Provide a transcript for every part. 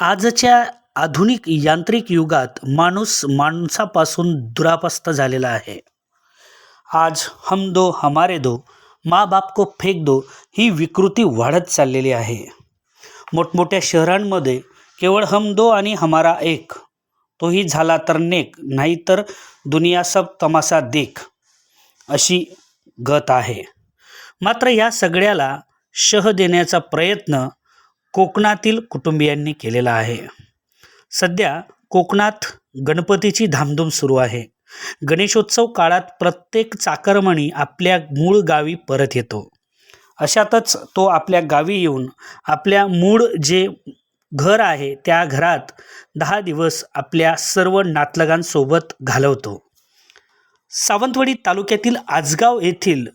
आजच्या आधुनिक यांत्रिक युगात माणूस माणसापासून दुरापस्त झालेला आहे. आज हम दो हमारे दो माँ बाप को फेक दो ही विकृती वाढत चाललेली आहे. मोठमोठ्या शहरांमध्ये केवळ हम दो आणि हमारा एक तोही झाला तर नेक नाहीतर दुनिया सब तमासा देख अशी गत आहे. मात्र या सगळ्याला शह देण्याचा प्रयत्न कोकणातील कुटुंबियांनी केलेला आहे. सध्या कोकणात गणपतीची धामधूम सुरू आहे. गणेशोत्सव काळात प्रत्येक चाकरमणी आपल्या मूळ गावी परत येतो. अशातच तो आपल्या गावी येऊन आपल्या मूळ जे घर आहे त्या घरात दहा दिवस आपल्या सर्व नातलगांसोबत घालवतो. सावंतवाडी तालुक्यातील आजगाव येथील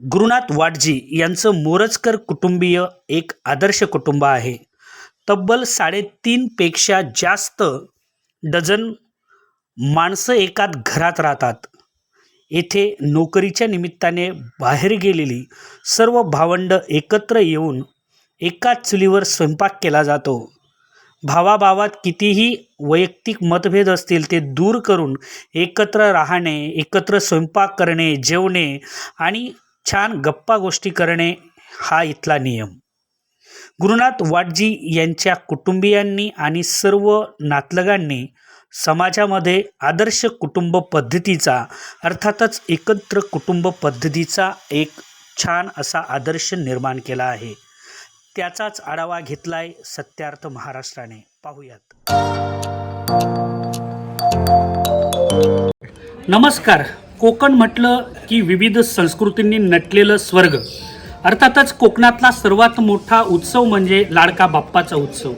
गुरुनाथ वाटजी यांचं मोरजकर कुटुंबीय एक आदर्श कुटुंब आहे. तब्बल साडेतीनपेक्षा जास्त डझन माणसं एकाच घरात राहतात. येथे नोकरीच्या निमित्ताने बाहेर गेलेली सर्व भावंड एकत्र येऊन एकाच चुलीवर स्वयंपाक केला जातो. भावाभावात कितीही वैयक्तिक मतभेद असतील ते दूर करून एकत्र राहणे एकत्र स्वयंपाक करणे जेवणे आणि छान गप्पा गोष्टी करणे हा इथला नियम. गुरुनाथ वाटजी यांच्या कुटुंबियांनी आणि सर्व नातलगांनी समाजामध्ये आदर्श कुटुंब पद्धतीचा अर्थातच एकत्र कुटुंब पद्धतीचा एक छान असा आदर्श निर्माण केला आहे. त्याचाच आढावा घेतलाय सत्यार्थ महाराष्ट्राने. पाहूयात. नमस्कार. कोकण म्हटलं की विविध संस्कृतींनी नटलेलं स्वर्ग. अर्थातच कोकणातला सर्वात मोठा उत्सव म्हणजे लाडका बाप्पाचा उत्सव.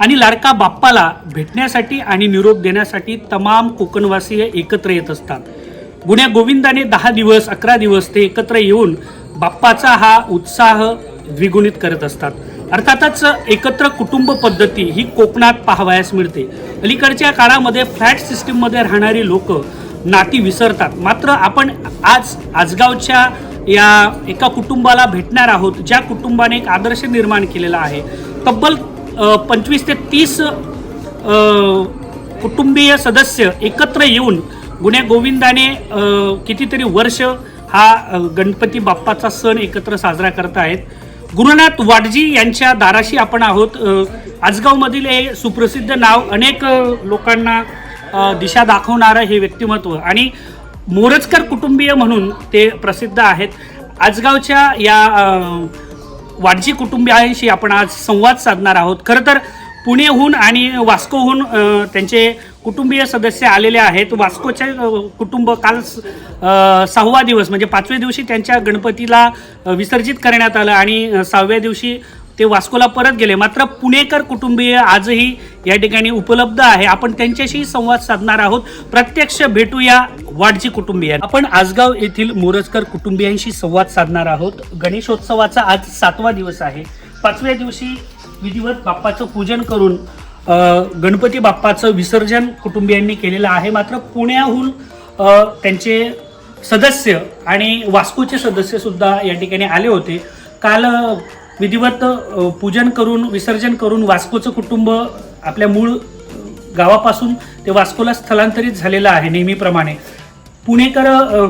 आणि लाडका बाप्पाला भेटण्यासाठी आणि निरोप देण्यासाठी तमाम कोकणवासीय एकत्र येत असतात. गुण्या गोविंदाने दहा दिवस अकरा दिवस ते एकत्र येऊन बाप्पाचा हा उत्साह द्विगुणित करत असतात. अर्थातच एकत्र कुटुंब पद्धती ही कोकणात पाहावयास मिळते. अलीकडच्या काळामध्ये फ्लॅट सिस्टीममध्ये राहणारी लोक नाती विसरतात. मात्र आपण आज आजगावच्या या एका कुटुंबाला भेटणार आहोत ज्या कुटुंबाने एक आदर्श निर्माण केलेला आहे. तब्बल पंचवीस ते तीस कुटुंबीय सदस्य एकत्र येऊन गुण्या गोविंदाने कितीतरी वर्ष हा गणपती बाप्पाचा सण एकत्र साजरा करत आहेत. गुरुनाथ वाडजी यांच्या दाराशी आपण आहोत. आजगावमधील हे सुप्रसिद्ध नाव अनेक लोकांना दिशा दाखवणारं हे व्यक्तिमत्व. आणि मोरजकर कुटुंबीय म्हणून ते प्रसिद्ध आहेत. आजगावच्या या वाडजी कुटुंबियांशी आपण आज संवाद साधणार आहोत. खरं तर पुणेहून आणि वास्कोहून त्यांचे कुटुंबीय सदस्य आलेले आहेत. वास्कोचे कुटुंब काल स- सहावा दिवस म्हणजे पाचव्या दिवशी त्यांच्या गणपतीला विसर्जित करण्यात आलं आणि सहाव्या दिवशी ते वास्कोला परत गेले. मात्र पुणेकर कुटुंबीय आजही या ठिकाणी उपलब्ध आहे. आपण त्यांच्याशी संवाद साधणार आहोत. प्रत्यक्ष भेटूया वाडजी कुटुंबीय. आपण आजगाव येथील मोरजकर कुटुंबियांशी संवाद साधणार आहोत. गणेशोत्सवाचा आज सातवा दिवस आहे. पाचव्या दिवशी विधिवत बाप्पाचं पूजन करून गणपती बाप्पाचं विसर्जन कुटुंबियांनी केलेलं आहे. मात्र पुण्याहून त्यांचे सदस्य आणि वास्कोचे सदस्य सुद्धा या ठिकाणी आले होते. काल विधिवत पूजन करून विसर्जन करून वास्कोचं कुटुंब आपल्या मूळ गावापासून ते वास्कोला स्थलांतरित झालेलं आहे नेहमीप्रमाणे. पुणेकर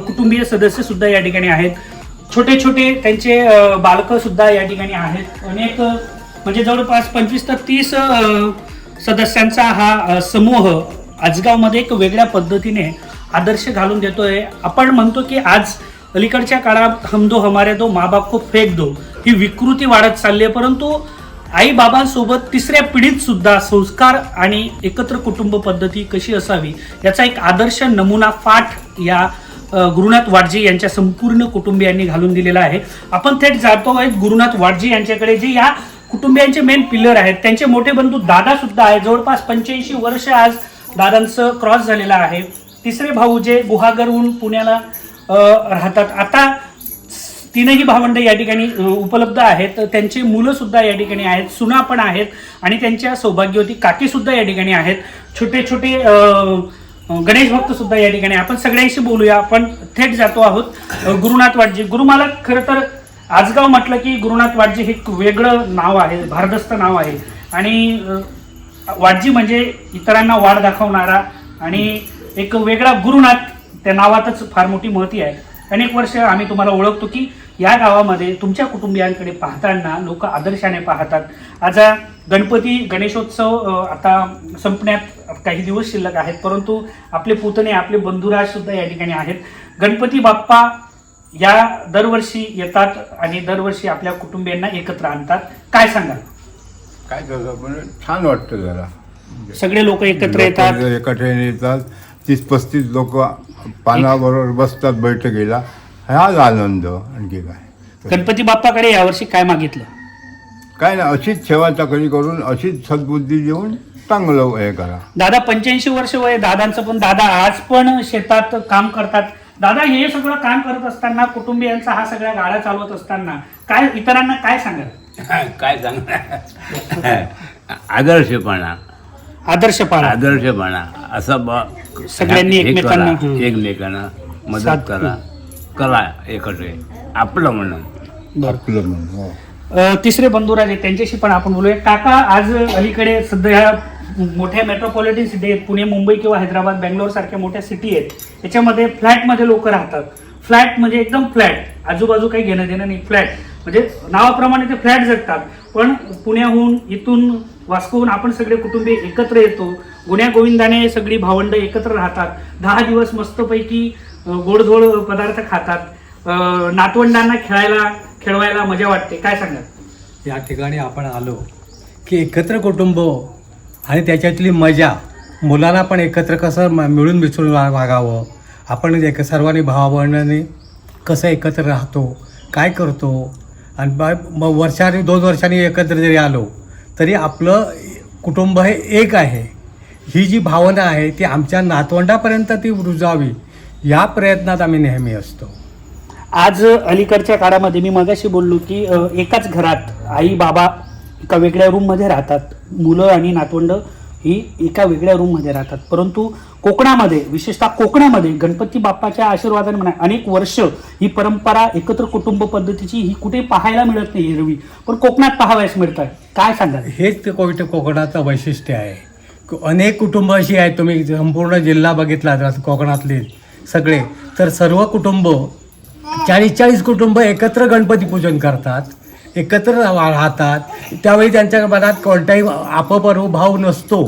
कुटुंबीय सदस्य सुद्धा या ठिकाणी आहेत. छोटे छोटे त्यांचे बालकं सुद्धा या ठिकाणी आहेत. अनेक म्हणजे जवळपास पंचवीस ते तीस सदस्यांचा हा समूह आजगावमध्ये एक वेगळ्या पद्धतीने आदर्श घालून देतोय. आपण म्हणतो की आज अलीकडच्या काळात हम दो हमारे दो माँ बाप को फेक दो. ही विकृती वाढत चालली आहे. परंतु आई बाबांसोबत तिसऱ्या पिढीत सुद्धा संस्कार आणि एकत्र कुटुंब पद्धती कशी असावी याचा एक आदर्श नमुना फाट या गुरुनाथ वाडजी यांच्या संपूर्ण कुटुंबियांनी घालून दिलेला आहे. आपण थेट जातो आहेत गुरुनाथ वाडजी यांच्याकडे जे या कुटुंबियांचे मेन पिल्लर आहेत. त्यांचे मोठे बंधू दादा सुद्धा आहे जवळपास पंच्याऐंशी वर्ष आज दादांचं क्रॉस झालेलं आहे. तिसरे भाऊ जे गुहागरहून पुण्याला राहतात. आता तीनही भावंड या ठिकाणी उपलब्ध आहेत. त्यांची मुलं सुद्धा या ठिकाणी आहेत सुना पण आहेत आणि त्यांच्या सौभाग्यवती काकी सुद्धा या ठिकाणी आहेत. छोटे छोटे गणेश भक्त सुद्धा या ठिकाणी आपण सगळ्यांशी बोलूया आपण थेट जातो आहोत गुरुनाथ वाटजी. गुरु मला खरं तर आजगाव म्हटलं की गुरुनाथ वाटजी हे एक वेगळं नाव आहे भारदस्त नाव आहे. आणि वाटजी वाडजी म्हणजे इतरांना वाढ दाखवणारा आणि एक वेगळा गुरुनाथ त्या नावातच फार मोठी महती आहे. अनेक वर्ष आम्ही तुम्हाला ओळखतो की या गावामध्ये तुमच्या कुटुंबियांकडे पाहताना लोक आदर्शाने पाहतात. आज गणपती गणेशोत्सव आता संपण्यात काही दिवस शिल्लक आहेत परंतु आपले पुतणे आपले बंधुराज सुद्धा या ठिकाणी आहेत. गणपती बाप्पा या दरवर्षी येतात आणि दरवर्षी आपल्या कुटुंबियांना एकत्र आणतात. काय सांगाल? काय पण छान वाटतं जरा. सगळे लोक एकत्र येतात. एकत्र येतात. तीस पस्तीस लोक पानाबरोबर बसतात बैठकीला. हाच आनंद आणखी काय. गणपती बाप्पाकडे यावर्षी काय मागितलं? काय ना अशीच सेवा चाकरी करून अशीच सद्बुद्धी देऊन चांगलं हे करा. दादा पंच्याऐंशी वर्ष वय दादांचं पण दादा आज पण शेतात काम करतात. दादा हे सगळं काम करत असताना कुटुंबियांचा हा सगळ्या गाड्या चालवत असताना काय इतरांना काय सांगाल? काय सांगणार? आदर्शपणा. आदर्श पाळा आदर्शपणा. असं ब सगळ्यांनी हे करा, एकमेकांना. एकमेकांना मदत साथ करा. करा. एकत्र. आपलं म्हणून बरं. आपलं म्हणून हो. अ, तिसरे बंधुराज आहेत त्यांच्याशी पण आपण बोलूया. काका आज अलीकडे सध्या मोठ्या मेट्रोपॉलिटन सिटी आहेत. पुणे मुंबई किंवा हैदराबाद बँगलोर सारख्या मोठ्या सिटी आहेत. याच्यामध्ये फ्लॅटमध्ये लोक राहतात. फ्लॅट म्हणजे एकदम फ्लॅट आजूबाजू काही घेणं देणं नाही. फ्लॅट म्हणजे नावाप्रमाणे ते फ्लॅट जगतात. पण पुण्याहून इथून वास्कोहून आपण सगळे कुटुंबीय एकत्र येतो. गुण्या गोविंदाने सगळी भावंड एकत्र राहतात. दहा दिवस मस्तपैकी गोडधोड पदार्थ खातात. नातवंडांना खेळायला खेळवायला मजा वाटते. काय सांगाल? या ठिकाणी आपण आलो की एकत्र कुटुंब आणि त्याच्यातली मजा मुलांना पण एकत्र कसं मिळून मिसळून वा- वागावं. आपण एक सर्वांनी भावाबहिणीने कसं एकत्र राहतो काय करतो आणि मग वर्षाने दोन वर्षांनी एकत्र जरी आलो तरी आपलं कुटुंब हे एक आहे. ही जी भावना आहे ती आमच्या नातवंडापर्यंत ती रुजावी. या प्रयत्नात आम्ही नेहमी असतो. आज अलीकडच्या काळामध्ये मी मगाशी बोललो की एकाच घरात आई बाबा एका वेगळ्या रूममध्ये राहतात. मुलं आणि नातवंड ही एका वेगळ्या रूममध्ये राहतात. परंतु कोकणामध्ये विशेषतः कोकणामध्ये गणपती बाप्पाच्या आशीर्वादाने म्हणा अनेक वर्ष ही परंपरा एकत्र कुटुंब पद्धतीची ही कुठे पाहायला मिळत नाही एरवी पण कोकणात पाहावयास मिळत आहे. काय सांगाल? हेच ते कोविड कोकणाचं वैशिष्ट्य आहे. अनेक कुटुंब अशी आहेत तुम्ही संपूर्ण जिल्हा बघितला तर कोकणातले सगळे तर सर्व कुटुंब चाळीस चाळीस कुटुंब एकत्र गणपती पूजन करतात एकत्र राहतात. त्यावेळी त्यांच्या मनात कोणताही अपपर्व भाव नसतो.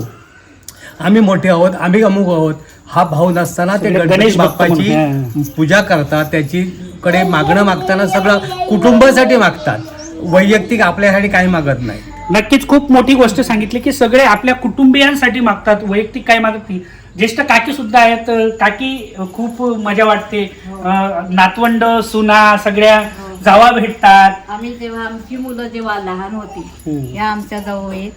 आम्ही मोठे आहोत आम्ही अमुक आहोत. हा भाव नसताना ते गणेश बाप्पाची पूजा करतात त्याची कडे मागणं मागताना सगळं कुटुंबासाठी मागतात. वैयक्तिक आपल्यासाठी काही मागत नाही. नक्कीच खूप मोठी गोष्ट सांगितली की सगळे आपल्या कुटुंबियांसाठी मागतात वैयक्तिक काय मागत नाही. ज्येष्ठ काकी सुद्धा आहेत काकी खूप मजा वाटते. अ, नातवंड सुना सगळ्या जावा भेटतात. आम्ही जेव्हा आमची मुलं जेव्हा लहान होती हम्म. ह्या आमच्या जवळ आहेत.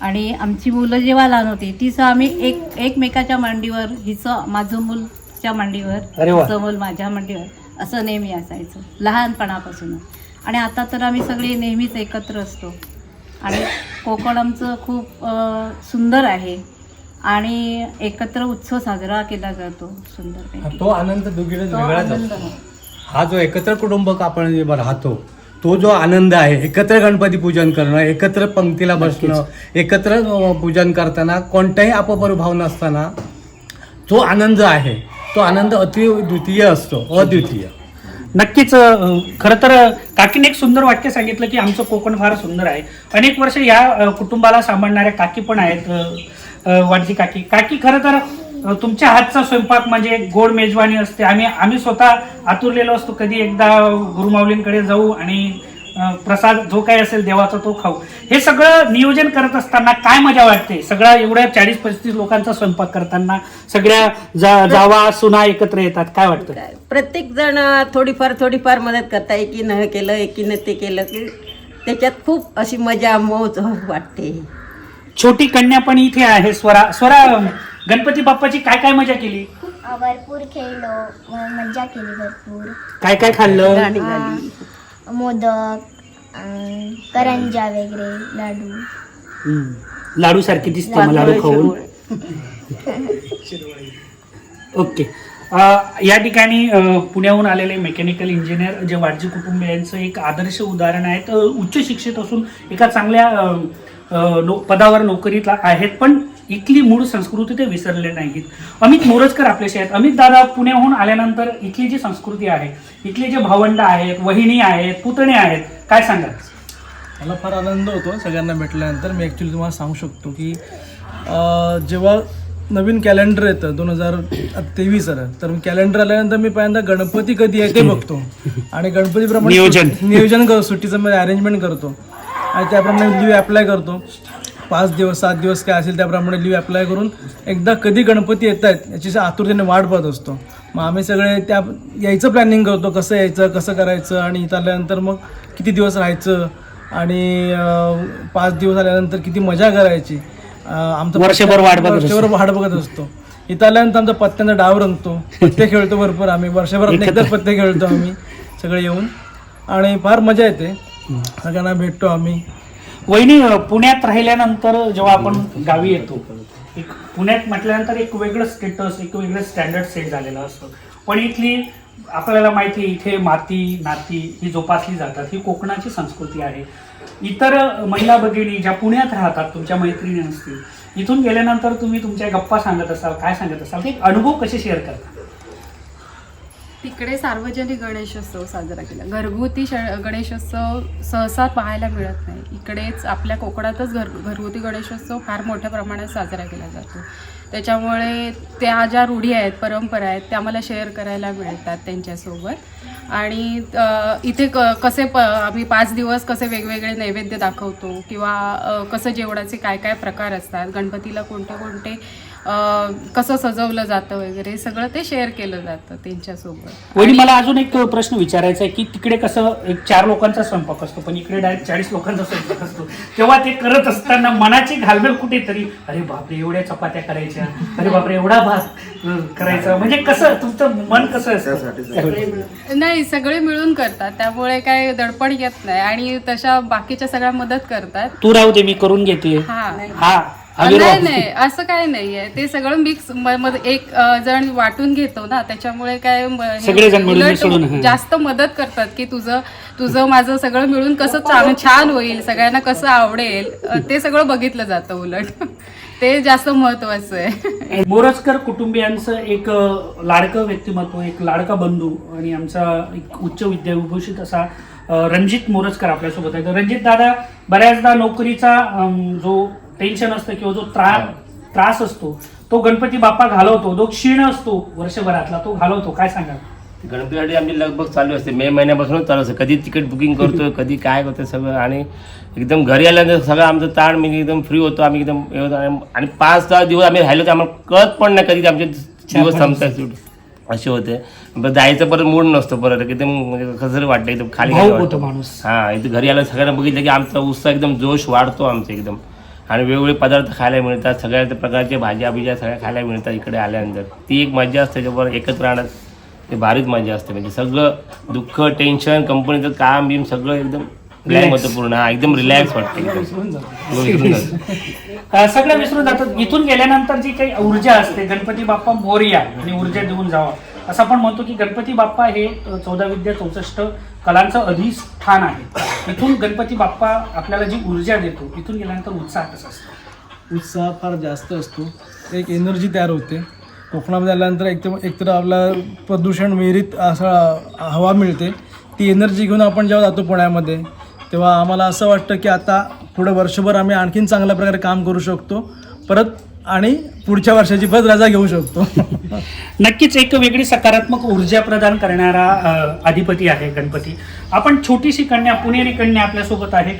आणि आमची मुलं जेव्हा लहान होती तिचं आम्ही एक एकमेकाच्या मांडीवर हिचं माझं मूलच्या मांडीवर मूल माझ्या मांडीवर असं नेहमी असायचं लहानपणापासून आणि आता तर आम्ही सगळे नेहमीच एकत्र असतो. आणि कोकण आमचं खूप सुंदर आहे. आणि एकत्र उत्सव साजरा केला जातो सुंदर तो आनंद दुगीने तो वेगळाच असतो हा जो एकत्र कुटुंब आपण राहतो तो जो आनंद आहे एकत्र गणपती पूजन करणं एकत्र पंक्तीला बसणं एकत्र पूजन करताना कोणताही अपपरभाव नसताना जो आनंद आहे. तो आनंद अतिद्वितीय असतो अद्वितीय. नक्कीच खरं तर काकीने एक सुंदर वाक्य सांगितलं की आमचं कोकण फार सुंदर आहे. अनेक वर्ष या कुटुंबाला सांभाळणाऱ्या काकी पण आहेत वाटजी काकी. काकी खरं तर तुमच्या हातचा स्वयंपाक म्हणजे गोड मेजवानी असते. आम्ही आम्ही स्वतः आतुरलेलो असतो. कधी एकदा गुरुमाऊलींकडे जाऊ आणि प्रसाद जो काही असेल देवाचा तो खाऊ. हे सगळं नियोजन करत असताना काय मजा वाटते? सगळ्या एवढ्या चाळीस पस्तीस लोकांचा स्वयंपाक करताना सगळ्या जा जावा सुना एकत्र येतात. काय वाटतं? प्रत्येक जण थोडीफार थोडीफार मदत करता एकीनं हे केलं एकीनं ते केलं. की त्याच्यात खूप अशी मजा मौज वाटते. छोटी कन्या पण इथे आहे स्वरा स्वरा गणपती बाप्पाची काय काय मजा केली? भरपूर खेळलो म- मज्जा केली भरपूर. काय काय खाल्लं? गाणी. मोदक अं, करंजा वगैरे लाडू. लाडू सारखी दिसते मला लाडू खाऊन. ओके. अ, या ठिकाणी अ, पुण्याहून आलेले मेकॅनिकल इंजिनियर जे वाडजी कुटुंबियांचं एक आदर्श उदाहरण आहे. तर उच्च शिक्षित असून एका चांगल्या अ, अ, नो पदावर नोकरीला आहेत. पण इथली मूळ संस्कृती ते विसरले नाहीत. अमित मोरजकर आपल्याशी आहेत. अमित दादा पुण्याहून आल्यानंतर इथली जी संस्कृती आहे इथले जे भावंड आहेत वहिनी आहेत पुतणे आहेत काय सांगाल? मला फार आनंद होतो सगळ्यांना भेटल्यानंतर. मी ॲक्च्युली तुम्हाला सांगू शकतो की अं, जेव्हा नवीन कॅलेंडर येतं दोन हजार तेवीस आलं तर कॅलेंडर आल्यानंतर मी पहिल्यांदा गणपती कधी आहे ते बघतो. आणि गणपतीप्रमाणे नियोजन. नियोजन करतो सुट्टीचं मी अरेंजमेंट करतो. आणि त्याप्रमाणे अप्लाय करतो. पाच दिवस सात दिवस काय असेल त्याप्रमाणे लिव्ह अप्लाय करून एकदा कधी गणपती येत आहेत याची आतुरतेने वाट पाहत असतो. मग आम्ही सगळे त्या यायचं प्लॅनिंग करतो कसं यायचं कसं करायचं आणि इथं आल्यानंतर मग किती दिवस राहायचं आणि पाच दिवस आल्यानंतर किती मजा करायची. आमचं वर्षभर वाट बघत. वर्षभर वाट बघत असतो. इथं आल्यानंतर आमचा पत्त्यांचा डाव रंगतो. पत्ते खेळतो भरपूर आम्ही. वर्षभरात एकदा पत्ते खेळतो आम्ही सगळे येऊन. आणि फार मजा येते. सगळ्यांना भेटतो आम्ही. वहिनी पुण्यात राहिल्यानंतर जेव्हा आपण गावी येतो एक पुण्यात म्हटल्यानंतर एक वेगळं स्टेटस एक वेगळं स्टँडर्ड सेट झालेलं असतं. पण इथली आपल्याला माहिती आहे, इथे माती नाती ही जोपासली जातात ही कोकणाची संस्कृती आहे. इतर महिला भगिनी ज्या पुण्यात राहतात तुमच्या मैत्रिणी असतील इथून गेल्यानंतर तुम्ही तुमच्या गप्पा सांगत असाल काय सांगत असाल ते एक अनुभव कसे शेअर करता? तिकडे सार्वजनिक गणेशोत्सव साजरा केला. घरगुती श गणेशोत्सव सहसा पाहायला मिळत नाही. इकडेच आपल्या कोकणातच घर घरगुती गणेशोत्सव फार मोठ्या प्रमाणात साजरा केला जातो. त्याच्यामुळे त्या ज्या रूढी आहेत परंपरा आहेत त्या मला शेअर करायला मिळतात त्यांच्यासोबत. आणि इथे क कसे प आम्ही पाच दिवस कसे वेगवेगळे नैवेद्य दाखवतो किंवा कसं जेवणाचे काय काय प्रकार असतात गणपतीला कोणते कोणते कसं सजवलं जातं वगैरे सगळं ते शेअर केलं जातं त्यांच्यासोबत. वहिनी मला अजून एक प्रश्न विचारायचा आहे की तिकडे कसं एक चार लोकांचा स्वयंपाक असतो पण इकडे डायरेक्ट चाळीस लोकांचा स्वयंपाक असतो. तेव्हा ते करत असताना मनाची घालमेल कुठेतरी अरे बापरे एवढ्या चपात्या करायच्या अरे बापरे एवढा भात करायचा. म्हणजे कसं तुमचं मन कसं असतं? नाही सगळे मिळून करतात. त्यामुळे काय दडपण येत नाही. आणि तशा बाकीच्या सगळ्या मदत करतात. तू राहू दे मी करून घेते. हा. हा. नाही. नाही असं काय नाहीये ते सगळं मिक्स एक जण वाटून घेतो ना त्याच्यामुळे काय उलट. जास्त मदत करतात की तुझं तुझं माझं सगळं मिळून कसं छान होईल सगळ्यांना कसं आवडेल ते सगळं बघितलं जातं उलट ते जास्त महत्वाचं आहे मोरजकर कुटुंबियांचं एक लाडकं व्यक्तिमत्व एक लाडका बंधू आणि आमचा एक उच्च विद्याविभूषित असा रणजित मोरजकर आपल्यासोबत आहे तर रणजित दादा बऱ्याचदा नोकरीचा जो टेन्शन असतं किंवा जो त्रा त्रास असतो तो गणपती बाप्पा घालवतो जो क्षीण असतो वर्षभरातला तो घालवतो. काय सांगाल? गणपतीसाठी आमची लगबग चालू असते. मे महिन्यापासूनच चालू असते. कधी तिकीट बुकिंग करतो कधी काय करतो सगळं आणि एकदम घरी आल्यानंतर सगळं आमचं ताण म्हणजे एकदम फ्री होतो. आम्ही एकदम आणि- पाच सहा दिवस आम्ही राहिलो तर आम्हाला कळत पण नाही कधी आमचे दिवस संपतात. असे होते. जायचं परत मूड नसतो परत. एकदम म्हणजे कसं वाटतं. एकदम खाली होतो. माणूस. हा इथं घरी आलं सगळ्यांना बघितलं की आमचा उत्साह एकदम जोश वाढतो आमचा एकदम. आणि वेगवेगळे पदार्थ खायला मिळतात. सगळ्या प्रकारच्या भाज्या बिज्या सगळ्या खायला मिळतात इकडे आल्यानंतर. ती एक मजा असते त्याच्याबरोबर एकत्र राहण्यात ते भारीच मजा असते. म्हणजे सगळं दुःख टेन्शन कंपनीचं काम बिम सगळं एकदम होतं पूर्ण हा एकदम रिलॅक्स वाटतं. अ, सगळं विसरून जातात इथून गेल्यानंतर जी काही ऊर्जा असते. गणपती बाप्पा मोरया आणि ऊर्जा देऊन जावा. असं आपण म्हणतो की गणपती बाप्पा हे चौदा विद्या चौसष्ट कलांचं अधिष्ठान आहे. इथून गणपती बाप्पा आपल्याला जी ऊर्जा देतो इथून गेल्यानंतर उत्साह कसा असतो? उत्साह फार जास्त असतो. एक एनर्जी तयार होते. कोकणामध्ये आल्यानंतर एक एकतर आपला प्रदूषण विहिरीत असं हवा मिळते. ती एनर्जी घेऊन आपण जेव्हा जातो पुण्यामध्ये तेव्हा आम्हाला असं वाटतं की आता पुढं वर्षभर आम्ही आणखीन चांगल्या प्रकारे काम करू शकतो. परत आणि पुढच्या वर्षाची परत रजा घेऊ शकतो. नक्कीच एक वेगळी सकारात्मक ऊर्जा प्रदान करणारा अधिपती आहे गणपती. आपण छोटीशी कन्या पुणेरी कन्या आपल्यासोबत आहे.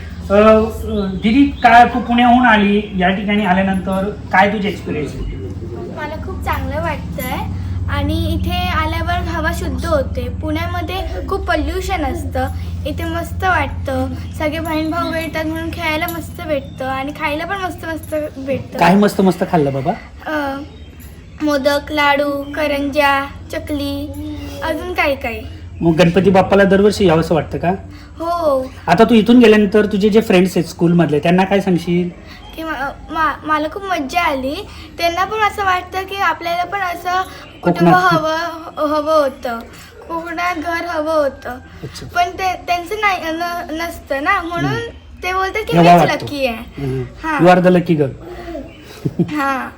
दिदी काय तू पुण्याहून आली? या ठिकाणी आल्यानंतर काय तुझे एक्सपिरियन्स मला खूप चांगलं वाटतंय. आणि इथे आल्यावर हवा शुद्ध होते. पुण्यामध्ये खूप पोल्युशन असतं. इथे मस्त वाटतं. सगळे बहीण भाऊ भेटतात म्हणून खेळायला मस्त भेटतं आणि खायला पण मस्त मस्त भेटतं. काय मस्त मस्त खाल्लं बाबा? अं, मोदक लाडू करंज्या चकली अजून काही काही मग गणपती बाप्पाला दरवर्षी यावंसं वाटतं का? हो. आता तू इथून गेल्यानंतर तुझे जे फ्रेंड्स आहेत स्कूलमधले त्यांना काय सांगशील? की मा- मला खूप मज्जा आली. त्यांना पण असं वाटतं की आपल्याला पण असं कुटुंब. हवं हवं होतं. कोकणात घर हवं होतं. पण ते त्यांचं नाही न- नसतं ना. म्हणून ते बोलतात की नवा मीच वाटतो. लकी आहे. हा. You are the lucky girl हा.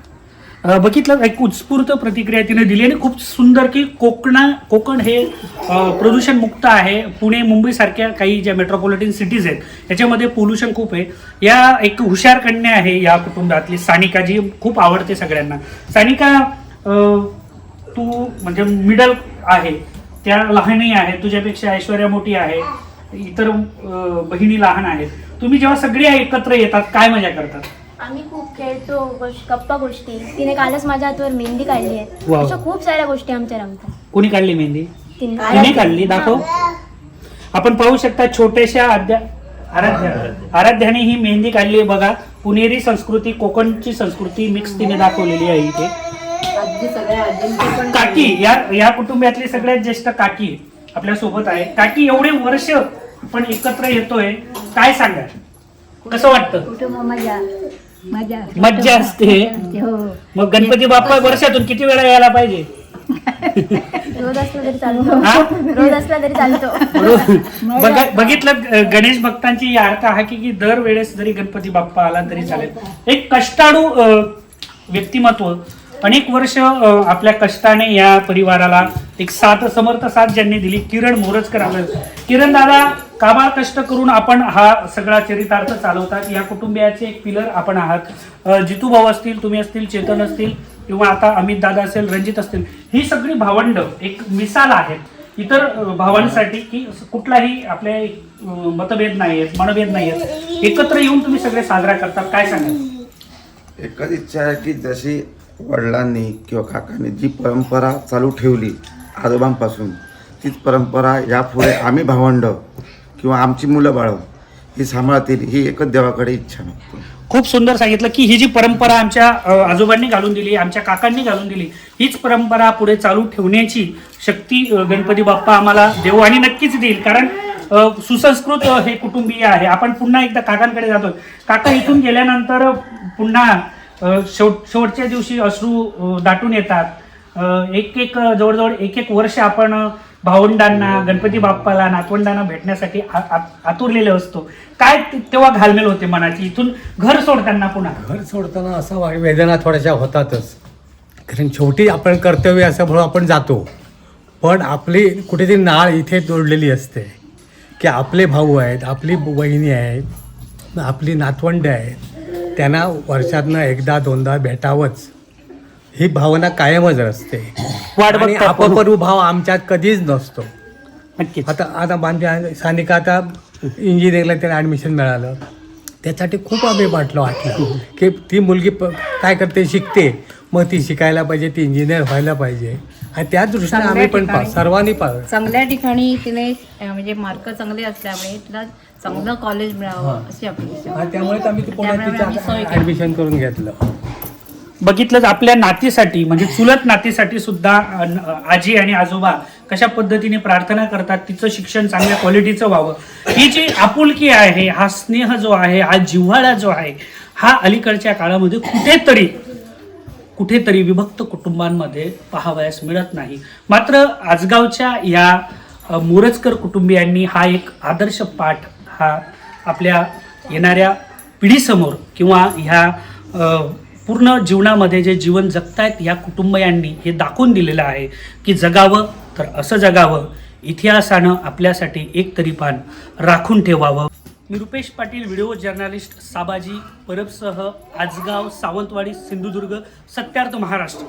बघितलं एक उत्स्फूर्त प्रतिक्रिया तिने दिली आणि खूप सुंदर की कोकणा कोकण हे प्रदूषण मुक्त आहे. पुणे मुंबई सारख्या काही ज्या मेट्रोपॉलिटन सिटीज आहेत याच्यामध्ये पोल्युशन खूप आहे. या एक हुशार कन्या आहे या कुटुंबातली सानिका जी खूप आवडते सगळ्यांना. सानिका तू म्हणजे मिडल आहे. त्या लहानही आहे तुझ्यापेक्षा ऐश्वर्या मोठी आहे. इतर बहिणी लहान आहेत. तुम्ही जेव्हा सगळ्या एकत्र येतात काय मजा करतात? आम्ही खूप खेळतो गोष्ट गप्पा गोष्टी. तिने कालच माझ्या हातावर मेहंदी काढली आहे. वाव. अशा खूप साऱ्या गोष्टी आमच्या रमतात. कोणी काढली मेहंदी? तिने तिने काढली? दाखव. आपण पाहू शकता छोट्याशा आद्या आराध्या. आराध्याने ही मेहंदी काढली आहे. बघा पुणेरी संस्कृती कोकणची संस्कृती मिक्स तिने दाखवलेली आहे इथे. काकी या या कुटुंबातली सगळ्यात ज्येष्ठ काकी आपल्यासोबत आहे. काकी एवढे वर्ष आपण एकत्र येतोय. काय सांगा कसं वाटतं? कुटुंब मजा मजा मज्जा असते. हो. मग गणपती बाप्पा वर्षातून किती वेळा यायला पाहिजे? रोज असला तरी चालतो. हा? रोज असला तरी चालतो. बघा- बघितलं गणेश भक्तांची ही अर्थ आहे की की दरवेळेस जरी गणपती बाप्पा आला तरी चालेल. एक कष्टाळू अ, व्यक्तिमत्व अनेक वर्ष आपल्या कष्टाने या परिवाराला एक साथ समर्थ साथ ज्यांनी दिली. किरण मोरजकर आपल्याला किरण दादा काबाळ कष्ट करून आपण हा सगळा चरितार्थ चालवतात? या कुटुंबियाचे एक पिलर आपण आहात. जितू भाऊ असतील तुम्ही असतील चेतन असतील किंवा आता अमित दादा असेल रणजित असतील ही सगळी भावंड एक मिसाल आहेत. इतर भावांसाठी की कुठलाही आपले मतभेद नाही आहेत मनभेद नाही आहेत एकत्र येऊन तुम्ही सगळे साजरा करतात. काय सांगाल? एकच इच्छा आहे की जशी वडिलांनी किंवा काकांनी जी परंपरा चालू ठेवली आजोबांपासून तीच परंपरा यापुढे आम्ही भावंड किंवा आमची मुलं बाळं ही सांभाळतील ही एकच देवाकडे इच्छा नसतो खूप सुंदर सांगितलं की ही जी परंपरा आमच्या आजोबांनी घालून दिली आमच्या काकांनी घालून दिली हीच परंपरा पुढे चालू ठेवण्याची शक्ती गणपती बाप्पा आम्हाला देऊ आणि नक्कीच देईल. कारण सुसंस्कृत हे कुटुंबीय आहे. आपण पुन्हा एकदा काकांकडे जातो काका इथून गेल्यानंतर पुन्हा शेवट शेवटच्या दिवशी अश्रू दाटून येतात. एक एक जवळजवळ एक एक वर्ष आपण भावंडांना गणपती बाप्पाला नातवंडांना भेटण्यासाठी आतुरलेले असतो. काय तेव्हा घालमेल होते मनाची? इथून घर सोडताना पुन्हा. घर सोडताना असं वेदना थोड्याशा होतातच. कारण शेवटी आपण कर्तव्य असं म्हणून आपण जातो. पण आपली कुठेतरी नाळ इथे जोडलेली असते. की आपले भाऊ आहेत आपली बहिणी आहेत आपली नातवंडे आहेत. त्यांना वर्षातनं एकदा दोनदा भेटावंच. ही भावना कायमच असते वाट आणि अपपरू भाव आमच्यात कधीच नसतो. नक्कीच. आता आता माझ्या सानिका आता इंजिनिअरिंगला त्याला ॲडमिशन मिळालं. त्यासाठी खूप आम्ही वाटलं वाटलं की ती मुलगी प काय करते शिकते. मग ती शिकायला पाहिजे ती इंजिनियर व्हायला पाहिजे. आणि त्या दृष्टीने चांगल्या आम्ही पण पा ठिकाणी. सर्वांनी पा चांगल्या ठिकाणी तिने अं, म्हणजे मार्क चांगले असल्यामुळे तिला चांगलं कॉलेज मिळावं अशी अपेक्षा. आणि त्यामुळेच आम्ही ती पुण्यात त्यामुळे आम्ही सोय तिचं केली. ॲडमिशन करून घेतलं. बघितलं आपल्या नातीसाठी म्हणजे चुलत नातीसाठी सुद्धा आजी आणि आजोबा कशा पद्धतीने प्रार्थना करतात तिचं शिक्षण चांगल्या क्वालिटीचं व्हावं. ही जी आपुलकी आहे हा स्नेह जो आहे हा जिव्हाळा जो आहे हा अलीकडच्या काळामध्ये कुठेतरी कुठेतरी विभक्त कुटुंबांमध्ये पाहावयास मिळत नाही. मात्र आजगावच्या या अ, मोरजकर कुटुंबियांनी हा एक आदर्श पाठ हा आपल्या येणाऱ्या पिढीसमोर किंवा ह्या पूर्ण जीवनामध्ये जे जीवन जगतायत या कुटुंबियांनी हे दाखवून दिलेलं आहे की जगावं तर असं जगावं इतिहासानं आपल्यासाठी एक तरी पान राखून ठेवावं. मी रुपेश पाटील व्हिडिओ जर्नालिस्ट साबाजी परबसह आजगाव सावंतवाडी सिंधुदुर्ग सत्यार्थ महाराष्ट्र.